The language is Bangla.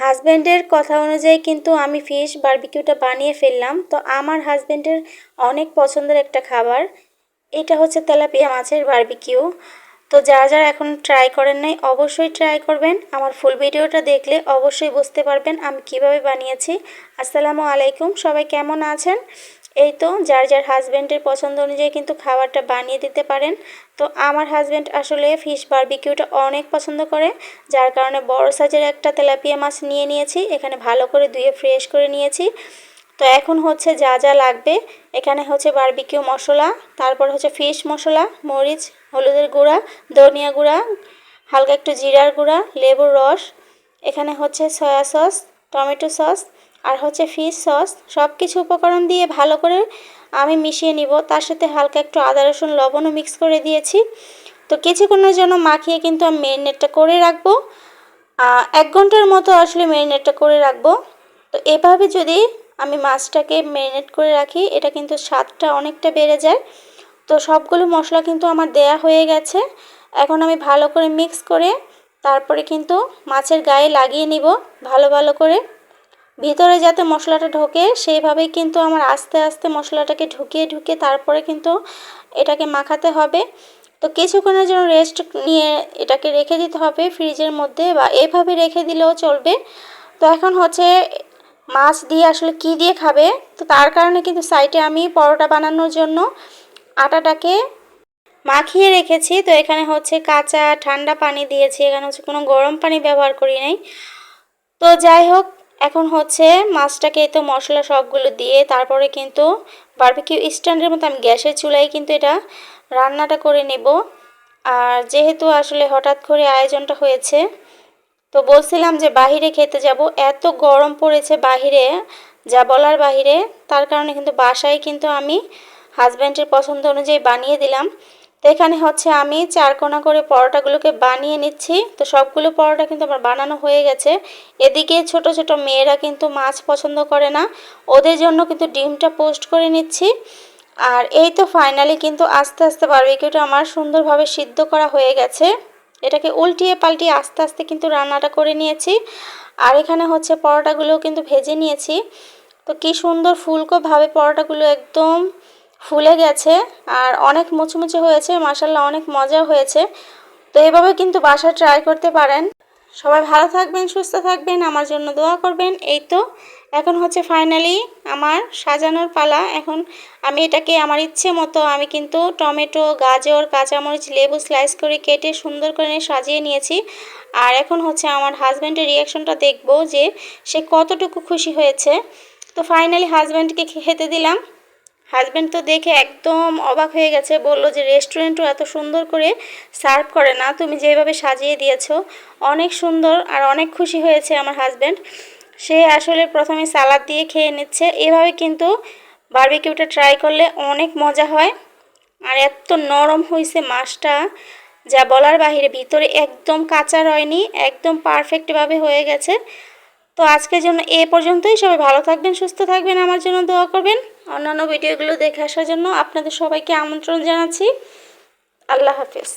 হাজব্যান্ডের কথা অনুযায়ী কিন্তু আমি ফিশ বার্বিকিউটা বানিয়ে ফেললাম। তো আমার হাজব্যান্ডের অনেক পছন্দের একটা খাবার। এটা হচ্ছে তেলাপিয়া মাছের বার্বিকিউ। তো যারা যারা এখন ট্রাই করেন নাই, অবশ্যই ট্রাই করবেন। আমার ফুল ভিডিওটা দেখলে অবশ্যই বুঝতে পারবেন আমি কীভাবে বানিয়েছি। আসসালামু আলাইকুম, সবাই কেমন আছেন? এই তো, যার যার হাজব্যান্ডের পছন্দ অনুযায়ী কিন্তু খাবারটা বানিয়ে দিতে পারেন। তো আমার হাজব্যান্ড আসলে ফিশ বারবিকিউটা অনেক পছন্দ করে। যার কারণে বড় সাইজের একটা তেলাপিয়া মাছ নিয়ে নিয়েছি, এখানে ভালো করে ধুয়ে ফ্রেশ করে নিয়েছি। তো এখন হচ্ছে যা যা লাগবে, এখানে হচ্ছে বারবিকিউ মশলা, তারপর হচ্ছে ফিশ মশলা, মরিচ, হলুদের গুঁড়া, ধনিয়া গুঁড়া, হালকা একটু জিরার গুঁড়া, লেবুর রস, এখানে হচ্ছে সয়া সস টমেটো সস আর হচ্ছে ফিশ সস সব কিছু উপকরণ দিয়ে ভালো করে আমি মিশিয়ে নিব। তার সাথে হালকা একটু আদা, রসুন, লবণও মিক্স করে দিয়েছি। তো কিছুক্ষণের জন্য মাখিয়ে কিন্তু আমি মেরিনেটটা করে রাখব। এক ঘণ্টার মতো আসলে মেরিনেটটা করে রাখব। তো এভাবে যদি আমি মাছটাকে ম্যারিনেট করে রাখি, এটা কিন্তু স্বাদটা অনেকটা বেড়ে যায়। তো সবগুলো মশলা কিন্তু আমার দেয়া হয়ে গেছে। এখন আমি ভালো করে মিক্স করে তারপরে কিন্তু মাছের গায়ে লাগিয়ে নিব ভালো ভালো করে। ভিতরে যাতে মশলাটা ঢোকে, সেইভাবেই কিন্তু আমার আস্তে আস্তে মশলাটাকে ঢুকিয়ে ঢুকিয়ে তারপরে কিন্তু এটাকে মাখাতে হবে। তো কিছুক্ষণের জন্য রেস্ট নিয়ে এটাকে রেখে দিতে হবে ফ্রিজের মধ্যে বা এভাবে রেখে দিলেও চলবে। তো এখন হচ্ছে মাছ দিয়ে আসলে কি দিয়ে খাবে? তো তার কারণে কিন্তু সাইডে আমি পরোটা বানানোর জন্য আটাটাকে মাখিয়ে রেখেছি। তো এখানে হচ্ছে কাঁচা ঠান্ডা পানি দিয়েছি। এখানে হচ্ছে কোনো গরম পানি ব্যবহার করি নাই। তো যাই হোক এখন হচ্ছে মাছটাকে তো মশলা সবগুলো দিয়ে তারপরে কিন্তু বারবিকিউ স্ট্যান্ডের মতো আমি গ্যাসের চুলাই কিন্তু এটা রান্নাটা করে নেব। আর যেহেতু আসলে হঠাৎ করে আয়োজনটা হয়েছে, তো বলছিলাম যে বাহিরে খেতে যাব। এত গরম পড়েছে বাহিরে, যা বলার বাহিরে। তার কারণে কিন্তু বাসায় কিন্তু আমি হাজব্যান্ডের পছন্দ অনুযায়ী বানিয়ে দিলাম। তো এখানে হচ্ছে আমি চার কোনা করে পরোটাগুলোকে বানিয়ে নিচ্ছি। তো সবগুলো পরোটা কিন্তু আমার বানানো হয়ে গেছে। এদিকে ছোট ছোট মেয়েরা কিন্তু মাছ পছন্দ করে না। ওদের জন্য কিন্তু ডিমটা পোস্ট করে নিচ্ছি। আর এই তো ফাইনালি কিন্তু আস্তে আস্তে বারবিকিউটা আমার সুন্দরভাবে সিদ্ধ করা হয়ে গেছে। এটাকে উল্টিয়ে পাল্টিয়ে আস্তে আস্তে কিন্তু রান্নাটা করে নিয়েছি। আর এখানে হচ্ছে পরোটাগুলোও কিন্তু ভেজে নিয়েছি। তো কি সুন্দর ফুলকোভাবে পরোটাগুলো একদম ফুলে গেছে আর অনেক মুচমুচে হয়েছে মাসাল্লাহ অনেক মজা হয়েছে। তো এভাবে কিন্তু বাসা ট্রাই করতে পারেন। সবাই ভালো থাকবেন, সুস্থ থাকবেন, আমার জন্য দোয়া করবেন। এই তো, এখন হচ্ছে ফাইনালি আমার সাজানোর পালা। এখন আমি এটাকে আমার ইচ্ছে মতো আমি কিন্তু টমেটো, গাজর, কাঁচামরিচ, লেবু স্লাইস করে কেটে সুন্দর করে সাজিয়ে নিয়েছি। আর এখন হচ্ছে আমার হাজব্যান্ডের রিয়াকশনটা দেখব যে সে কতটুকু খুশি হয়েছে। তো ফাইনালি হাজব্যান্ডকে খেতে দিলাম। হাজব্যান্ড তো দেখে একদম অবাক হয়ে গেছে, বলল যে রেস্টুরেন্টও এত সুন্দর করে সার্ভ করে না, তুমি যেভাবে সাজিয়ে দিয়েছ, অনেক সুন্দর আর অনেক খুশি হয়েছে আমার হাজব্যান্ড সে আসলে প্রথমে সালাদ দিয়ে খেয়ে নিচ্ছে, এভাবে কিন্তু বার্বিকিউটা ট্রাই করলে অনেক মজা হয়। আর এত নরম হয়েছে মাছটা, যা বলার বাহিরে ভিতরে একদম কাঁচা রয়নি, একদম পারফেক্টভাবে হয়ে গেছে। তো আজকের জন্য এ পর্যন্তই। সবাই ভালো থাকবেন, সুস্থ থাকবেন, আমার জন্য দোয়া করবেন। অন্যান্য ভিডিওগুলো দেখে আসার জন্য আপনাদের সবাইকে আমন্ত্রণ জানাচ্ছি। আল্লাহ হাফেজ।